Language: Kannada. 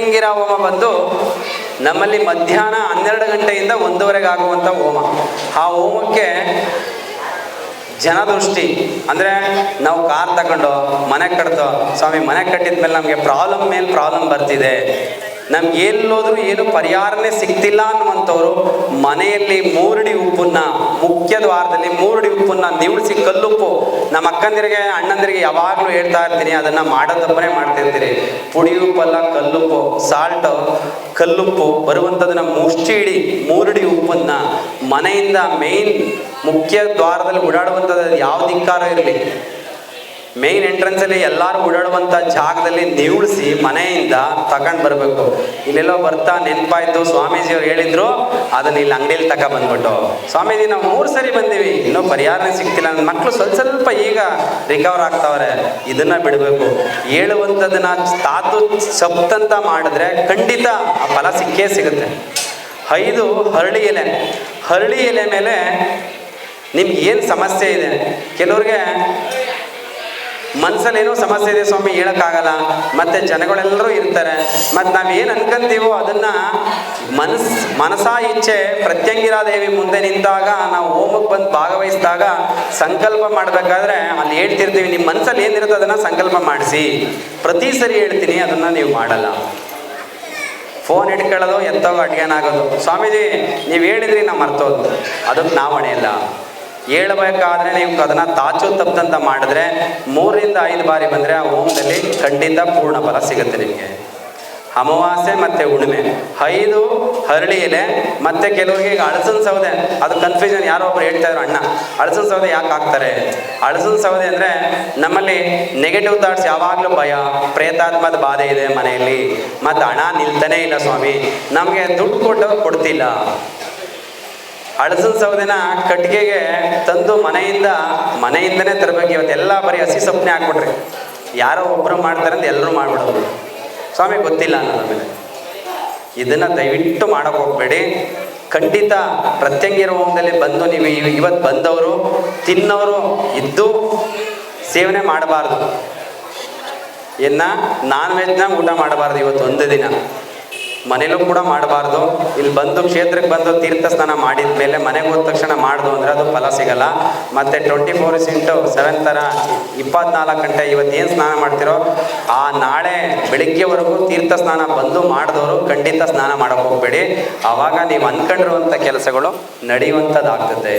ಪ್ರತ್ಯಂಗಿರ ಹೋಮ ಬಂದು ನಮ್ಮಲ್ಲಿ ಮಧ್ಯಾಹ್ನ ಹನ್ನೆರಡು ಗಂಟೆಯಿಂದ ಒಂದೂವರೆಗೆ ಆಗುವಂತ ಹೋಮ. ಆ ಹೋಮಕ್ಕೆ ಜನದೃಷ್ಟಿ, ಅಂದ್ರೆ ನಾವು ಕಾರ್ ತಗೊಂಡು ಮನೆ ಕಟ್ತೋ ಸ್ವಾಮಿ ಮನೆ ಕಟ್ಟಿದ ಮೇಲೆ ನಮಗೆ ಪ್ರಾಬ್ಲಮ್ ಮೇಲೆ ಪ್ರಾಬ್ಲಮ್ ಬರ್ತಿದೆ. ನಮ್ಗೆ ಎಲ್ಲೋದ್ರೂ ಏನು ಪರಿಹಾರನೇ ಸಿಗ್ತಿಲ್ಲ ಅನ್ನುವಂಥವ್ರು ಮನೆಯಲ್ಲಿ ಮೂರಡಿ ಉಪ್ಪನ್ನ, ಮುಖ್ಯ ದ್ವಾರದಲ್ಲಿ ಮೂರಡಿ ಉಪ್ಪನ್ನ ನಿವಡಿಸಿ ಕಲ್ಲುಪ್ಪು. ನಮ್ಮ ಅಕ್ಕಂದಿರಿಗೆ, ಅಣ್ಣಂದಿರಿಗೆ ಯಾವಾಗಲೂ ಹೇಳ್ತಾ ಇರ್ತೀನಿ, ಅದನ್ನ ಮಾಡೋದಪ್ಪನೇ ಮಾಡ್ತಿರ್ತೀರಿ. ಪುಡಿ ಉಪ್ಪಲ್ಲ ಕಲ್ಲುಪ್ಪು ಸಾಲ್ಟ್ ಕಲ್ಲುಪ್ಪು ಬರುವಂಥದ್ದನ್ನ ಮುಷ್ಟಿ ಇಡಿ ಮೂರಡಿ ಉಪ್ಪನ್ನ ಮನೆಯಿಂದ ಮೇನ್ ಮುಖ್ಯ ದ್ವಾರದಲ್ಲಿ ಓಡಾಡುವಂಥದ್ದು ಯಾವ ಧಿಕ್ಕಾರ ಇರಲಿ. ಮೇನ್ ಎಂಟ್ರೆನ್ಸ್ ಅಲ್ಲಿ ಎಲ್ಲಾರು ಓಡಾಡುವಂತ ಜಾಗದಲ್ಲಿ ನಿವಳಿಸಿ ಮನೆಯಿಂದ ತಗೊಂಡ್ ಬರ್ಬೇಕು. ಇಲ್ಲೆಲ್ಲೋ ಬರ್ತಾ ನೆನಪಾಯ್ತು ಸ್ವಾಮೀಜಿ ಅವ್ರು ಹೇಳಿದ್ರು, ಅದನ್ನ ಇಲ್ಲಿ ಅಂಗಡಿಯಲ್ಲಿ ತಕ ಬಂದ್ಬಿಟ್ಟು ಸ್ವಾಮೀಜಿ, ನಾವು ಮೂರು ಸರಿ ಬಂದೀವಿ, ಇನ್ನೂ ಪರಿಹಾರನೇ ಸಿಗ್ತಿಲ್ಲ. ನನ್ನ ಮಕ್ಕಳು ಸ್ವಲ್ಪ ಸ್ವಲ್ಪ ಈಗ ರಿಕವರ್ ಆಗ್ತಾವ್ರೆ, ಇದನ್ನ ಬಿಡಬೇಕು. ಹೇಳುವಂಥದ್ದನ್ನ ತಾತು ಸಪ್ತಂತ ಮಾಡಿದ್ರೆ ಖಂಡಿತ ಆ ಫಲ ಸಿಕ್ಕೇ ಸಿಗುತ್ತೆ. ಐದು ಹರಳಿ ಎಲೆ. ಹರಳಿ ಎಲೆ ಮೇಲೆ ನಿಮ್ಗೆ ಏನು ಸಮಸ್ಯೆ ಇದೆ? ಕೆಲವ್ರಿಗೆ ಮನ್ಸಲ್ಲಿ ಏನೋ ಸಮಸ್ಯೆ ಇದೆ ಸ್ವಾಮಿ, ಹೇಳಕ್ಕಾಗಲ್ಲ. ಮತ್ತೆ ಜನಗಳೆಲ್ಲರೂ ಇರ್ತಾರೆ. ಮತ್ತೆ ನಾವ್ ಏನ್ ಅನ್ಕಂತೀವೋ ಅದನ್ನ ಮನಸ್ ಮನಸ ಇಚ್ಛೆ ಪ್ರತ್ಯಂಗಿರಾ ದೇವಿ ಮುಂದೆ ನಿಂತಾಗ, ನಾವು ಓಮಕ್ಕೆ ಬಂದು ಭಾಗವಹಿಸಿದಾಗ ಸಂಕಲ್ಪ ಮಾಡಬೇಕಾದ್ರೆ ಅಲ್ಲಿ ಹೇಳ್ತಿರ್ತೀವಿ ನಿಮ್ಮ ಮನ್ಸಲ್ಲಿ ಏನಿರುತ್ತೆ ಅದನ್ನ ಸಂಕಲ್ಪ ಮಾಡಿಸಿ. ಪ್ರತಿ ಸರಿ ಹೇಳ್ತೀನಿ, ಅದನ್ನ ನೀವು ಮಾಡಲ್ಲ. ಫೋನ್ ಇಟ್ಕೊಳ್ಳೋದು ಎತ್ತೋ ಅಡ್ಗೆನಾಗೋದು. ಸ್ವಾಮೀಜಿ, ನೀವು ಹೇಳಿದ್ರಿ, ನಾ ಮರ್ತೋದು. ಅದಕ್ಕೆ ನಾವು ಹೊಣೆಯಲ್ಲ ಹೇಳ್ಬೇಕಾದ್ರೆ ನೀವು ಅದನ್ನ ತಾಚು ತಪ್ಪದಂತ ಮಾಡಿದ್ರೆ ಮೂರಿಂದ ಐದು ಬಾರಿ ಬಂದರೆ ಆ ಹೋಮದಲ್ಲಿ ಖಂಡಿತ ಪೂರ್ಣ ಫಲ ಸಿಗುತ್ತೆ ನಿಮಗೆ. ಅಮಾವಾಸ್ಯೆ ಮತ್ತೆ ಹುಣ್ಣಿಮೆ. ಐದು, ಹರಳಿ ಎಲೆ, ಮತ್ತೆ ಕೆಲವರಿಗೆ ಈಗ ಅಳಸನ್ ಸೌದೆ. ಅದು ಕನ್ಫ್ಯೂಷನ್ ಯಾರೋ ಒಬ್ರು ಹೇಳ್ತಾ ಇದ್ರು, ಅಣ್ಣ, ಅಳಸನ್ ಸೌದೆ ಯಾಕೆ ಹಾಕ್ತಾರೆ? ಅಳಸನ್ ಸೌದೆ ಅಂದ್ರೆ ನಮ್ಮಲ್ಲಿ ನೆಗೆಟಿವ್ ಥಾಟ್ಸ್ ಯಾವಾಗಲೂ ಭಯ, ಪ್ರೇತಾತ್ಮದ ಬಾಧೆ ಇದೆ ಮನೆಯಲ್ಲಿ. ಮತ್ತೆ ಹಣ ನಿಲ್ತಾನೆ ಇಲ್ಲ ಸ್ವಾಮಿ. ನಮಗೆ ದುಡ್ಡು ಕೊಟ್ಟು ಕೊಡ್ತಿಲ್ಲ. ಅಳಸನ್ ಸೌದೆನ ಕಟ್ಟಿಗೆಗೆ ತಂದು ಮನೆಯಿಂದ, ಮನೆಯಿಂದನೇ ತರಬೇಕು. ಇವತ್ತೆಲ್ಲ ಬರೀ ಹಸಿ ಸೊಪ್ಪನೆ ಹಾಕ್ಬಿಟ್ರಿ. ಯಾರೋ ಒಬ್ಬರು ಮಾಡ್ತಾರೆ ಅಂತ ಎಲ್ಲರೂ ಮಾಡ್ಬಿಡೋದು. ಸ್ವಾಮಿ, ಗೊತ್ತಿಲ್ಲ ಅನ್ನೋದ್ರ ಮೇಲೆ ಇದನ್ನ ದಯವಿಟ್ಟು ಮಾಡಕ್ ಹೋಗ್ಬೇಡಿ. ಖಂಡಿತ ಪ್ರತ್ಯಂಗಿರ ಹೋಮದಲ್ಲಿ ಬಂದು ನೀವು ಇವತ್ ಇವತ್ತು ಬಂದವರು, ತಿನ್ನೋರು ಇದ್ದು ಸೇವನೆ ಮಾಡಬಾರ್ದು. ಇನ್ನ ನಾನ್ ವೆಜ್ನ ಊಟ ಮಾಡಬಾರ್ದು ಇವತ್ತು ಒಂದು ದಿನ. ಮನೇಲೂ ಕೂಡ ಮಾಡಬಾರ್ದು. ಇಲ್ಲಿ ಬಂದು ಕ್ಷೇತ್ರಕ್ಕೆ ಬಂದು ತೀರ್ಥ ಸ್ನಾನ ಮಾಡಿದ ಮೇಲೆ ಮನೆಗೆ ಹೋದ ತಕ್ಷಣ ಮಾಡ್ದು ಅಂದರೆ ಅದು ಫಲ ಸಿಗಲ್ಲ. ಮತ್ತೆ ಟ್ವೆಂಟಿ ಫೋರ್ ಇಂಟು ಸೆವೆನ್ ಥರ ಇಪ್ಪತ್ನಾಲ್ಕು ಗಂಟೆ ಇವತ್ತು ಏನು ಸ್ನಾನ ಮಾಡ್ತಿರೋ, ಆ ನಾಳೆ ಬೆಳಿಗ್ಗೆವರೆಗೂ ತೀರ್ಥ ಸ್ನಾನ ಬಂದು ಮಾಡಿದವರು ಖಂಡಿತ ಸ್ನಾನ ಮಾಡಕ್ಕೆ ಹೋಗ್ಬೇಡಿ. ಆವಾಗ ನೀವು ಅಂದ್ಕೊಂಡಿರುವಂಥ ಕೆಲಸಗಳು ನಡೆಯುವಂಥದ್ದಾಗ್ತದೆ